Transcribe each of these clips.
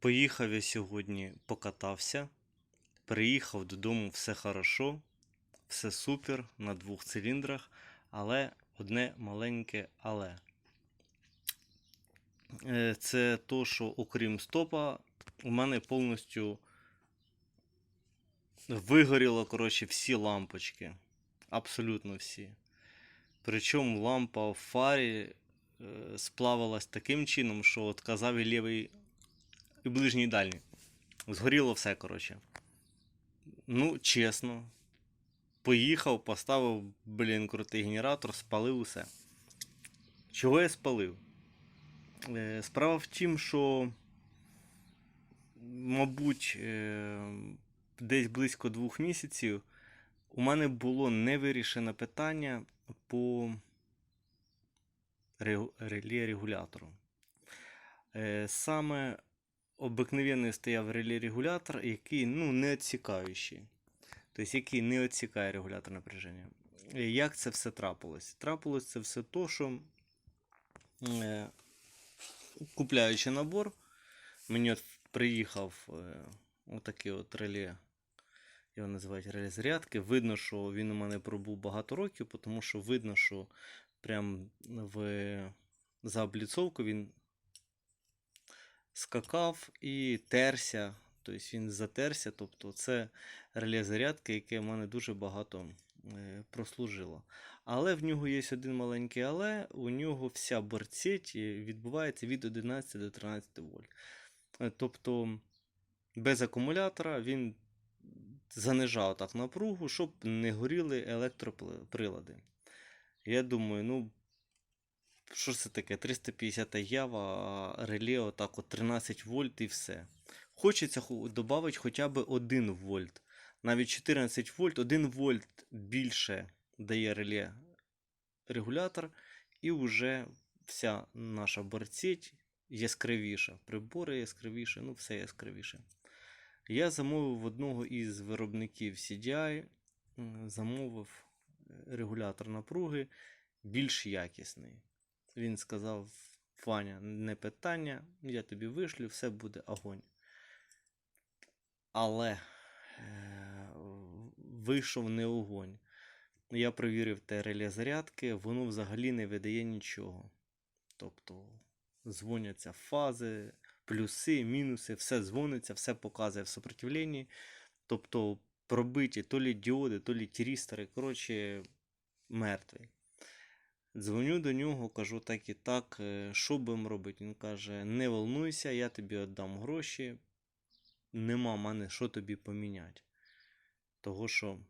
Поїхав я сьогодні, покатався. Приїхав додому, все хорошо, все супер на двох циліндрах, але одне маленьке але. Е, Це то, що окрім стопа, у мене повністю вигоріло, коротше, всі лампочки. Абсолютно всі. Причому лампа в фарі е, сплавилась таким чином, що от казав і лівий і ближній і дальній. Згоріло все, коротше. Ну, чесно. Поїхав, поставив, блін, крутий генератор, спалив усе. Чого я спалив? Е, Справа в тім, що, мабуть, е, десь близько двох місяців у мене було невирішене питання по реле регулятору. Е, Саме обикновенний стояв реле регулятор, який ну, не відсікаючий. Тобто, який не відсікає регулятор напряження. Е, Як це все трапилось? Трапилось це все то, що е, купляючи набор, мені от приїхав е, отакий от реле, його називають реле зарядки. Видно, що він у мене пробув багато років, тому що видно, що прям в за обліцовку він скакав і терся. Тобто він затерся. Тобто це реле зарядки, яке в мене дуже багато е, прослужило. Але в нього є один маленький але, у нього вся борцеть відбувається від 11 до 13 вольт. Е, Тобто без акумулятора він занижав так напругу, щоб не горіли електроприлади. Я думаю, ну, що це таке? 350 ява, реле отак от 13 вольт і все. Хочеться додати хоча б 1 вольт. Навіть 14 вольт, 1 вольт більше дає реле регулятор, і вже вся наша борцеть яскравіша. Прибори яскравіше, ну все яскравіше. Я замовив одного із виробників CDI, замовив е, регулятор напруги більш якісний. Він сказав: Ваня, не питання, я тобі вишлю, все буде огонь. Але е, вийшов не огонь. Я провірив те реле зарядки, воно взагалі не видає нічого. Тобто дзвоняться фази, плюси, мінуси, все дзвониться, все показує в сопротивленні. Тобто пробиті то лі діоди, то лі тірістори, коротше, мертвий. Дзвоню до нього, кажу так і так, е, що будемо робити. Він каже: не волнуйся, я тобі віддам гроші. Нема мене що тобі поміняти. Того що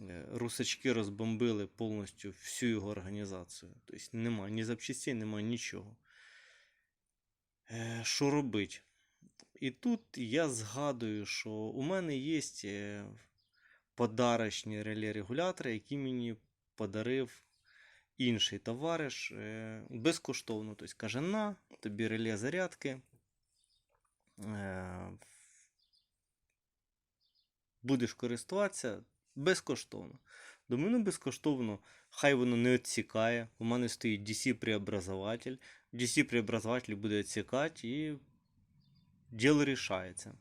е, русачки розбомбили повністю всю його організацію. Тобто нема ні запчастей, нема нічого. Е, Що робити? І тут я згадую, що у мене є подарочні реле-регулятори, які мені подарив інший товариш е, безкоштовно. Тобто каже, на, тобі реле зарядки. е, Будеш користуватися безкоштовно. Думаю, ну безкоштовно, хай воно не відсікає. У мене стоїть DC-преобразователь. DC-преобразователь буде відсікати і діло рішається.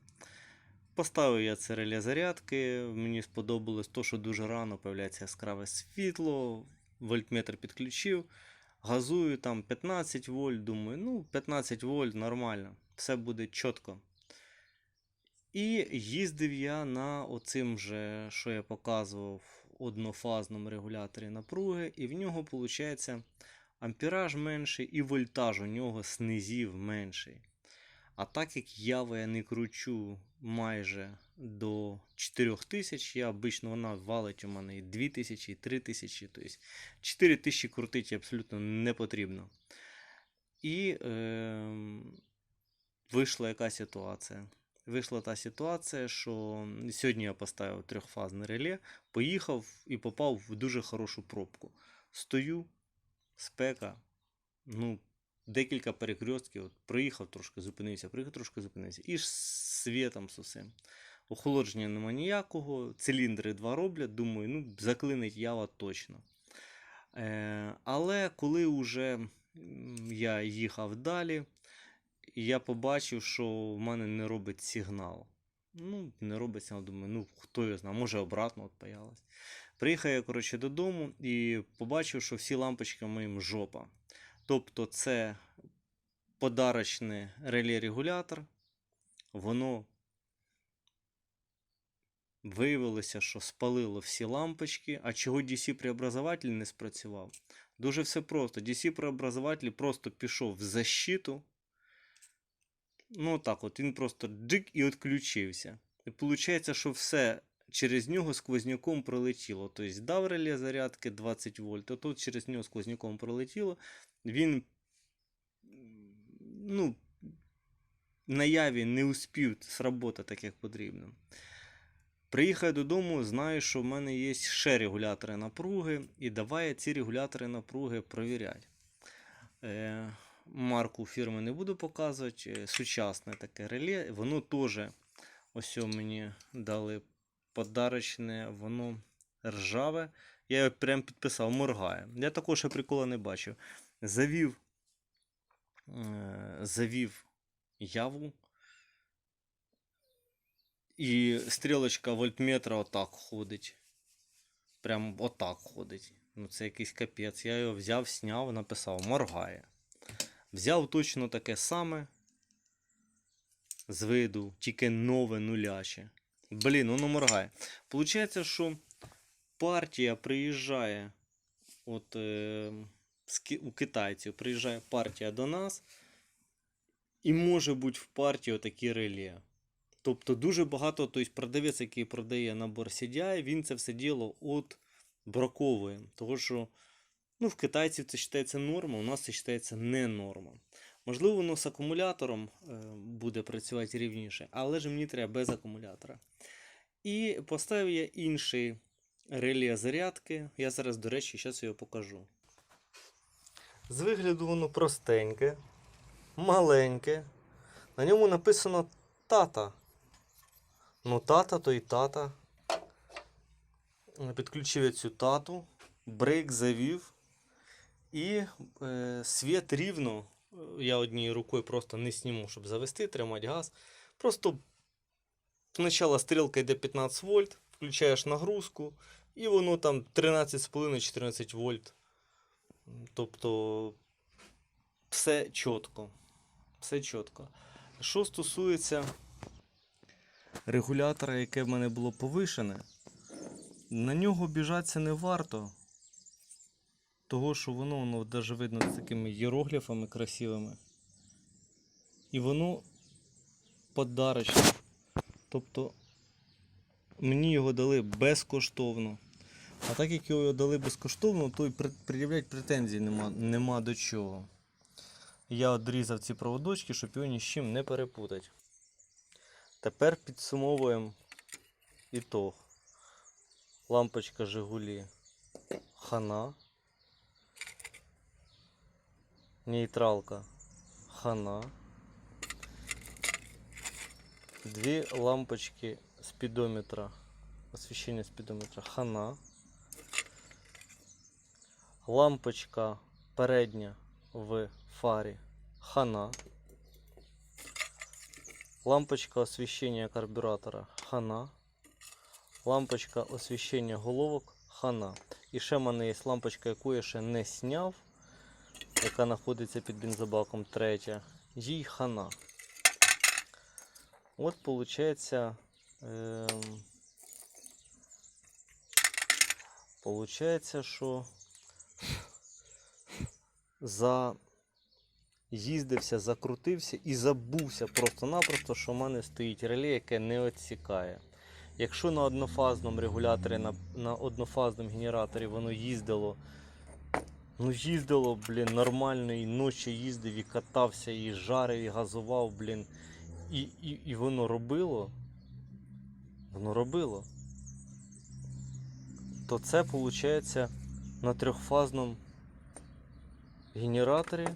Поставив я це реле зарядки. Мені сподобалось то, що дуже рано появляється яскраве світло. Вольтметр підключив. Газую там 15 вольт. Думаю, ну 15 вольт нормально, все буде чітко. І їздив я на оцим же, що я показував, однофазному регуляторі напруги, і в нього виходить ампераж менший і вольтаж у нього снизів менший. А так як ява я не кручу майже до 4000, я обично вона валить у мене і 2000, і 3000, тобто 4000 крутити абсолютно не потрібно. І е, вийшла яка ситуація. Вийшла та ситуація, що сьогодні я поставив трьохфазне реле, поїхав і попав в дуже хорошу пробку. Стою, спека, ну, декілька перекрестків, от проїхав трошки, зупинився, проїхав трошки зупинився. І ж світом з усім. Охолодження нема ніякого, циліндри два роблять, думаю, ну, заклинить ява точно. Е, але коли вже я їхав далі, я побачив, що в мене не робить сигнал. Ну, не робить думаю, ну хто його знає, може обратно от паялась. Приїхав я, коротше, додому і побачив, що всі лампочки моїм жопа. Тобто це подарочний реле-регулятор, воно виявилося, що спалило всі лампочки, а чого DC-преобразователь не спрацював? Дуже все просто. DC-преобразователь просто пішов в защиту. Ну так от, він просто джик і відключився. І виходить, що все через нього сквозняком пролетіло. Тобто дав реле зарядки 20 вольт, а тут через нього сквозняком пролетіло. Він ну, наяві не успів сработати так, як потрібно. Приїхав додому, знаю, що в мене є ще регулятори напруги, і давай я ці регулятори напруги провіряти. Е, марку фірми не буду показувати. е, Сучасне таке реле. Воно теж ось мені дали подарочне, воно ржаве. Я його прям підписав, моргає. Я такого ще прикола не бачив. Завів, е, завів яву. І стрілочка вольтметра отак ходить. Прям отак ходить. Ну, це якийсь капець. Я його взяв, сняв, написав, моргає. Взяв точно таке саме. З виду, тільки нове нуляче. Блін, воно моргає. Получається, що партія приїжджає. От е, у китайців приїжджає партія до нас. І може бути в партії отакі реле. Тобто дуже багато, тобто продавець, який продає набор CDI, він це все діло от браковує. Тому що ну, в китайців це вважається норма, у нас це вважається не норма. Можливо, воно з акумулятором е, буде працювати рівніше, але ж мені треба без акумулятора. І поставив я інший реле зарядки. Я зараз, до речі, зараз його покажу. З вигляду воно простеньке, маленьке. На ньому написано тата. Ну, тата, то і тата. Підключив я цю тату, брейк завів. І е, світ рівно. Я однією рукою просто не сніму, щоб завести, тримати газ. Просто спочатку стрілка йде 15 вольт, включаєш нагрузку, і воно там 13,5-14 вольт. Тобто все чітко. Все чітко. Що стосується регулятора, яке в мене було повишене, на нього біжатися не варто. Того, що воно, воно навіть видно з такими іерогліфами красивими. І воно подарочне. Тобто мені його дали безкоштовно. А так як його дали безкоштовно, то й пред- пред'являти претензій нема, нема до чого. Я відрізав ці проводочки, щоб його ні з чим не перепутати. Тепер підсумовуємо ітог. Лампочка Жигулі хана. Нейтралка хана. Дві лампочки спідометра. Освіщення спідометра хана. Лампочка передня в фарі хана. Лампочка освіщення карбюратора хана. Лампочка освіщення головок хана. І ще в мене є лампочка, яку я ще не сняв, яка знаходиться під бензобаком третя. Їй хана. От виходить. Ем, Получається, що за їздився, закрутився і забувся просто-напросто, що в мене стоїть реле, яке не відсікає. Якщо на однофазному регуляторі, на, на однофазному генераторі воно їздило, ну їздило, блін, нормально, і ночі їздив, і катався, і жарив, і газував, блін, і, і, і воно робило, воно робило, то це виходить на трьохфазному генераторі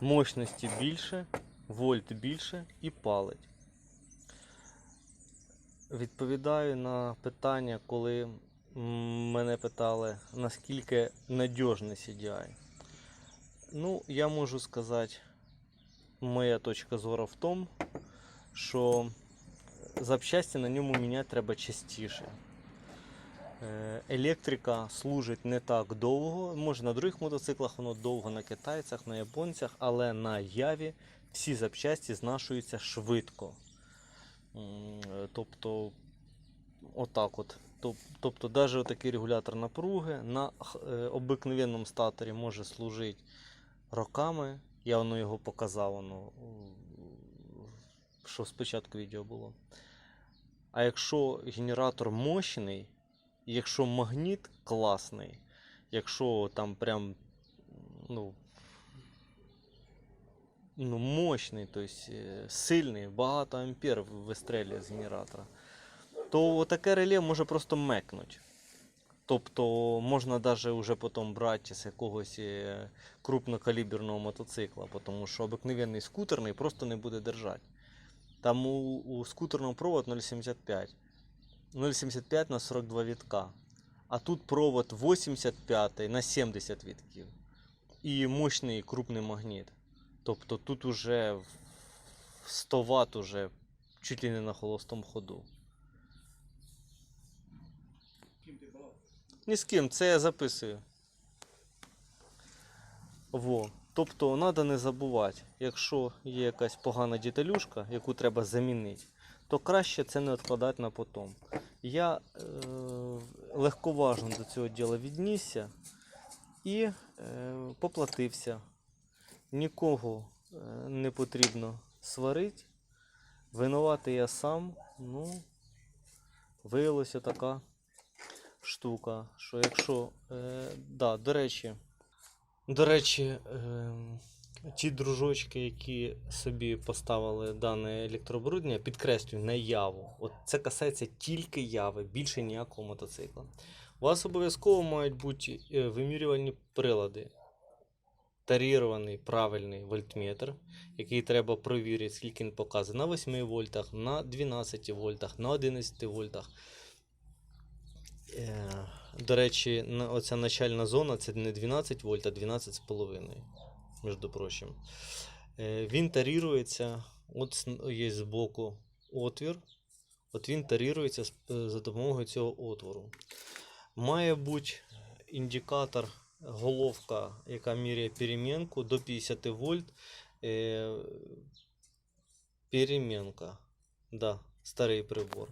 мощності більше, вольт більше і палить. Відповідаю на питання, коли мене питали, наскільки надіжний CDI. Ну, я можу сказати моя точка зору в тому, що запчасті на ньому міняти треба частіше. Е, Електрика служить не так довго. Може на других мотоциклах воно довго на китайцях, на японцях, але на яві всі запчасті знашуються швидко. Тобто, отак от. Тобто, навіть такий регулятор напруги на е, обикновенному статорі може служити роками. Я воно його показав, воно, що спочатку відео було. А якщо генератор мощний, якщо магніт класний, якщо там прям ну, ну мощний, тобто сильний, багато ампер вистрелює з генератора, то таке реле може просто мекнуть. Тобто можна навіть вже потім брати з якогось е, крупнокаліберного мотоцикла, тому що обикновенний скутерний просто не буде держати. Там у, у скутерного провод 0,75. 0,75 на 42 вітка. А тут провод 85 на 70 вітків. І мощний крупний магніт. Тобто тут уже 100 Вт уже чуть ли не на холостому ходу. Ні з ким, це я записую. Во. Тобто треба не забувати, якщо є якась погана деталюшка, яку треба замінити, то краще це не відкладати на потом. Я е, легковажно до цього діла віднісся і е, поплатився. Нікого е, не потрібно сварити. Винуватий я сам. Ну, виявилася така штука, що якщо. Е, да, до речі, до речі, е, ті дружочки, які собі поставили дане електрооборудовання, підкреслюю, на яву. От це касається тільки яви, більше ніякого мотоцикла. У вас обов'язково мають бути е, вимірювальні прилади. Тарірований правильний вольтметр, який треба провірити, скільки він показує на 8 вольтах, на 12 вольтах, на 11 вольтах. До речі, оця начальна зона це не 12 вольт, а 12,5, між прочим. Е, Він тарірується, от є збоку отвір. От він тарірується е, за допомогою цього отвору. Має бути індикатор, головка, яка міряє перемінку до 50 вольт. Е, перемінка. Да, старий прибор.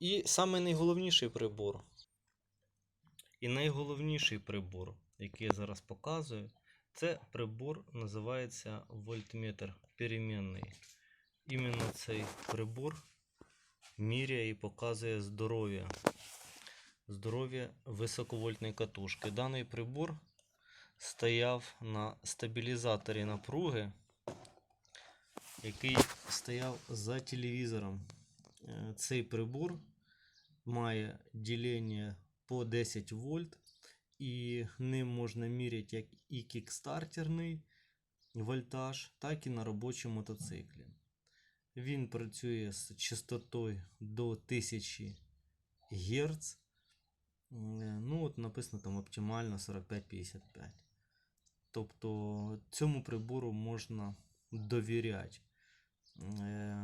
І найголовніший прибор. І найголовніший прибор, який я зараз показую, це прибор називається вольтметр перемінний. Іменно цей прибор міряє і показує здоров'я. Здоров'я високовольтної катушки. Даний прибор стояв на стабілізаторі напруги, який стояв за телевізором. Е, Цей прибор має ділення по 10 вольт, і ним можна міряти як і кікстартерний вольтаж, так і на робочому мотоциклі. Він працює з частотою до 1000 Гц. Ну, от написано там оптимально 45-55. Тобто цьому прибору можна довіряти. Е,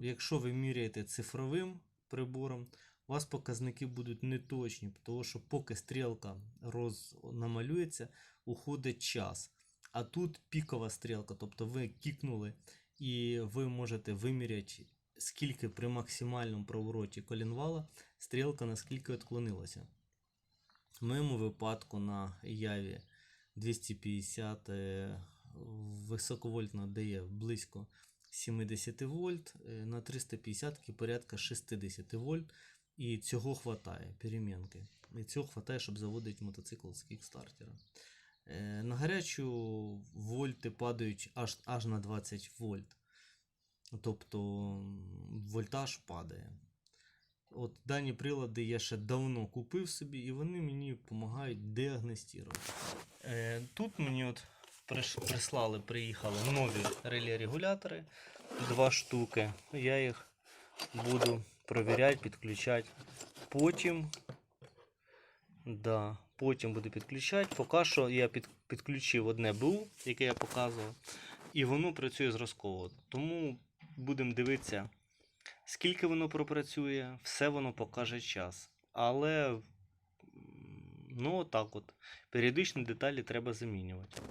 Якщо ви міряєте цифровим прибором, у вас показники будуть неточні, тому що поки стрілка намалюється, уходить час. А тут пікова стрілка, тобто ви кікнули і ви можете виміряти, скільки при максимальному провороті колінвала стрілка наскільки відклонилася. В моєму випадку на яві 250 е, високовольтна дає близько 70 вольт, е, на 350 порядка 60 вольт. І цього хватає перемінки. І цього хватає, щоб заводити мотоцикл з кікстартера. Е, На гарячу вольти падають аж, аж на 20 вольт. Тобто вольтаж падає. От дані прилади я ще давно купив собі, і вони мені допомагають діагностувати. Е, тут мені от прислали, приїхали нові реле-регулятори, два штуки. Я їх буду провіряти, підключати. Потім, да, потім буду підключати. Поки що я під, підключив одне БУ, яке я показував. і воно працює зразково. Тому будемо дивитися, скільки воно пропрацює, все воно покаже час. Але ну отак от. Періодично деталі треба замінювати.